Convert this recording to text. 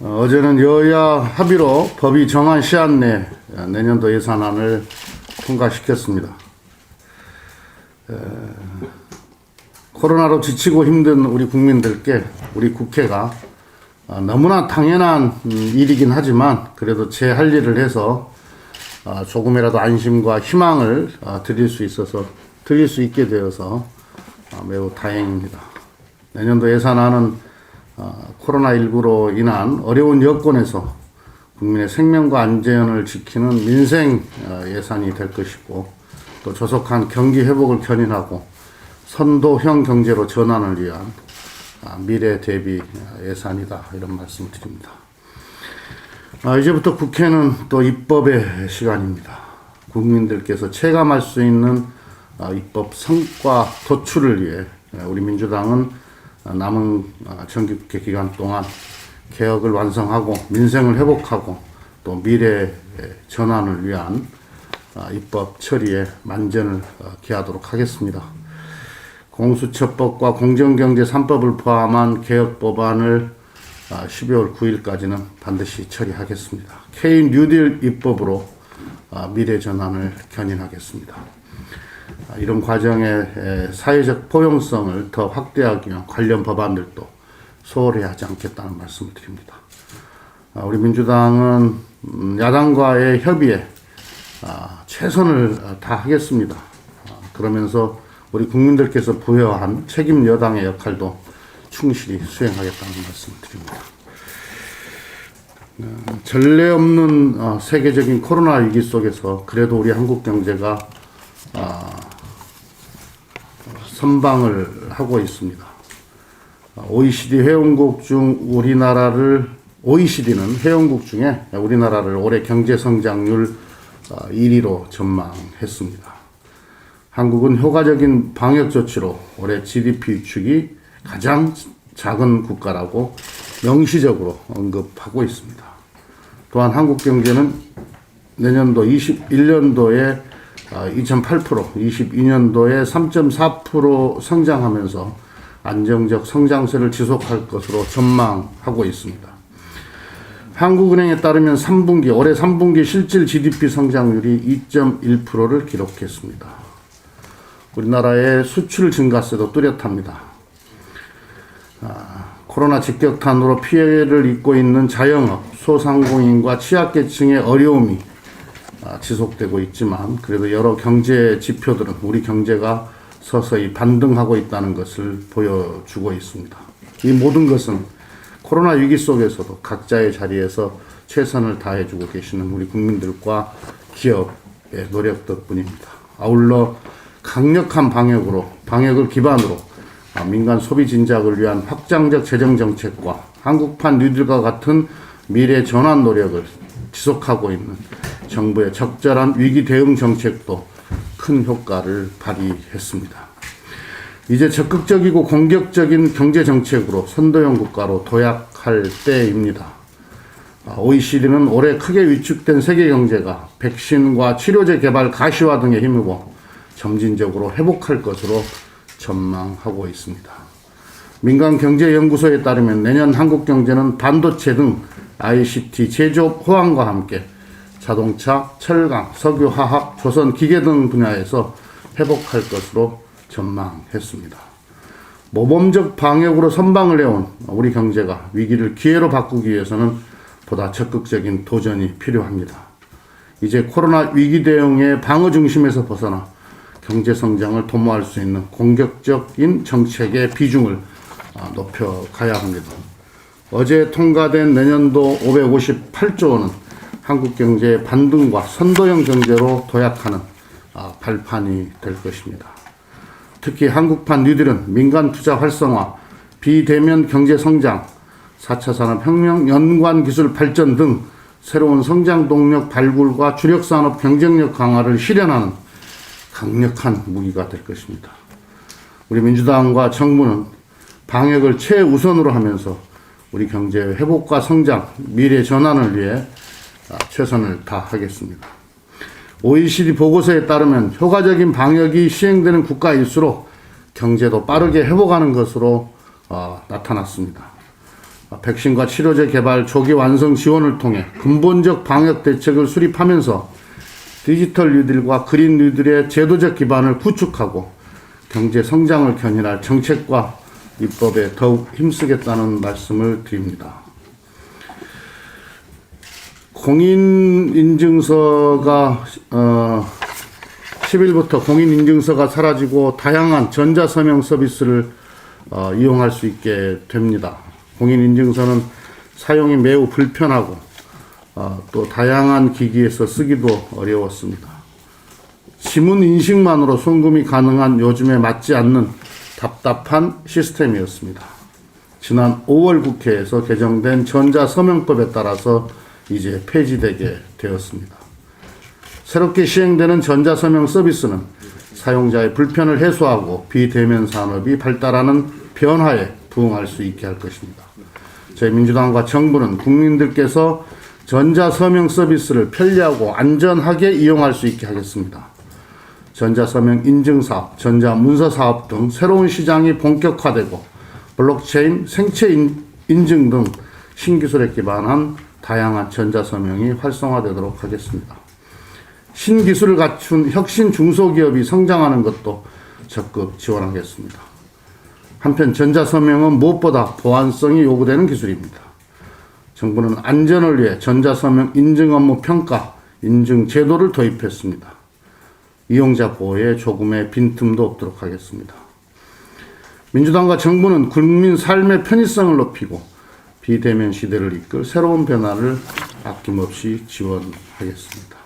어, 어제는 여야 합의로 법이 정한 시한 내 내년도 예산안을 통과시켰습니다. 에, 코로나로 지치고 힘든 우리 국민들께 우리 국회가 어, 너무나 당연한 음, 일이긴 하지만 그래도 제 할 일을 해서 어, 조금이라도 안심과 희망을 어, 드릴 수 있어서 드릴 수 있게 되어서 어, 매우 다행입니다. 내년도 예산안은 어, 코로나19로 인한 어려운 여건에서 국민의 생명과 안전을 지키는 민생 어, 예산이 될 것이고 또 조속한 경기 회복을 견인하고 선도형 경제로 전환을 위한 아, 미래 대비 예산이다 이런 말씀을 드립니다. 아, 이제부터 국회는 또 입법의 시간입니다. 국민들께서 체감할 수 있는 아, 입법 성과 도출을 위해 아, 우리 민주당은 아, 남은 아, 정기국회 기간 동안 개혁을 완성하고 민생을 회복하고 또 미래 전환을 위한 아, 입법 처리에 만전을 어, 기하도록 하겠습니다. 공수처법과 공정경제 3법을 포함한 개혁 법안을 12월 9일까지는 반드시 처리하겠습니다. K 뉴딜 입법으로 아, 미래 전환을 견인하겠습니다. 아, 이런 과정의 에, 사회적 포용성을 더 확대하기 위한 관련 법안들도 소홀히 하지 않겠다는 말씀을 드립니다. 아, 우리 민주당은 음, 야당과의 협의에 아, 최선을 어, 다하겠습니다. 아, 그러면서 우리 국민들께서 부여한 책임 여당의 역할도 충실히 수행하겠다는 말씀을 드립니다. 어, 전례 없는 어, 세계적인 코로나 위기 속에서 그래도 우리 한국 경제가 아, 선방을 하고 있습니다. 아, OECD 회원국 중 우리나라를 OECD는 회원국 중에 우리나라를 올해 경제 성장률 1위로 전망했습니다. 한국은 효과적인 방역 조치로 올해 GDP 위축이 가장 작은 국가라고 명시적으로 언급하고 있습니다. 또한 한국 경제는 내년도 21년도에 2.8%, 22년도에 3.4% 성장하면서 안정적 성장세를 지속할 것으로 전망하고 있습니다. 한국은행에 따르면 3분기, 올해 3분기 실질 GDP 성장률이 2.1%를 기록했습니다. 우리나라의 수출 증가세도 뚜렷합니다. 아, 코로나 직격탄으로 피해를 입고 있는 자영업, 소상공인과 취약계층의 어려움이 아, 지속되고 있지만 그래도 여러 경제 지표들은 우리 경제가 서서히 반등하고 있다는 것을 보여주고 있습니다. 이 모든 것은 코로나 위기 속에서도 각자의 자리에서 최선을 다해주고 계시는 우리 국민들과 기업의 노력 덕분입니다. 아울러 강력한 방역으로 방역을 기반으로 아, 민간 소비 진작을 위한 확장적 재정 정책과 한국판 뉴딜과 같은 미래 전환 노력을 지속하고 있는 정부의 적절한 위기 대응 정책도 큰 효과를 발휘했습니다. 이제 적극적이고 공격적인 경제 정책으로 선도형 국가로 도약할 때입니다. OECD는 올해 크게 위축된 세계 경제가 백신과 치료제 개발 가시화 등에 힘입어 점진적으로 회복할 것으로 전망하고 있습니다. 민간경제연구소에 따르면 내년 한국 경제는 반도체 등 ICT 제조업 호황과 함께 자동차, 철강, 석유화학, 조선 기계 등 분야에서 회복할 것으로 전망했습니다. 모범적 방역으로 선방을 해온 우리 경제가 위기를 기회로 바꾸기 위해서는 보다 적극적인 도전이 필요합니다. 이제 코로나 위기 대응의 방어 중심에서 벗어나 경제 성장을 도모할 수 있는 공격적인 정책의 비중을 아, 높여가야 합니다. 어제 통과된 내년도 558조 원은 한국 경제의 반등과 선도형 경제로 도약하는 아, 발판이 될 것입니다. 특히 한국판 뉴딜은 민간 투자 활성화, 비대면 경제 성장, 4차 산업혁명, 연관 기술 발전 등 새로운 성장 동력 발굴과 주력 산업 경쟁력 강화를 실현하는 강력한 무기가 될 것입니다. 우리 민주당과 정부는 방역을 최우선으로 하면서 우리 경제 회복과 성장, 미래 전환을 위해 최선을 다하겠습니다. OECD 보고서에 따르면 효과적인 방역이 시행되는 국가일수록 경제도 빠르게 회복하는 것으로 어, 나타났습니다. 백신과 치료제 개발 조기 완성 지원을 통해 근본적 방역 대책을 수립하면서 디지털 뉴딜과 그린 뉴딜의 제도적 기반을 구축하고 경제 성장을 견인할 정책과 입법에 더욱 힘쓰겠다는 말씀을 드립니다. 공인 인증서가 어 10일부터 공인 인증서가 사라지고 다양한 전자 서명 서비스를 어, 이용할 수 있게 됩니다. 공인 인증서는 사용이 매우 불편하고 어, 또 다양한 기기에서 쓰기도 어려웠습니다. 지문 인식만으로 송금이 가능한 요즘에 맞지 않는 답답한 시스템이었습니다. 지난 5월 국회에서 개정된 전자서명법에 따라서 이제 폐지되게 되었습니다. 새롭게 시행되는 전자서명 서비스는 사용자의 불편을 해소하고 비대면 산업이 발달하는 변화에 부응할 수 있게 할 것입니다. 저희 민주당과 정부는 국민들께서 전자서명 서비스를 편리하고 안전하게 이용할 수 있게 하겠습니다. 전자서명 인증사업, 전자문서사업 등 새로운 시장이 본격화되고 블록체인, 생체 인- 인증 등 신기술에 기반한 다양한 전자서명이 활성화되도록 하겠습니다. 신기술을 갖춘 혁신 중소기업이 성장하는 것도 적극 지원하겠습니다. 한편 전자서명은 무엇보다 보안성이 요구되는 기술입니다. 정부는 안전을 위해 전자서명 인증 업무 평가 인증 제도를 도입했습니다. 이용자 보호에 조금의 빈틈도 없도록 하겠습니다. 민주당과 정부는 국민 삶의 편의성을 높이고 비대면 시대를 이끌 새로운 변화를 아낌없이 지원하겠습니다.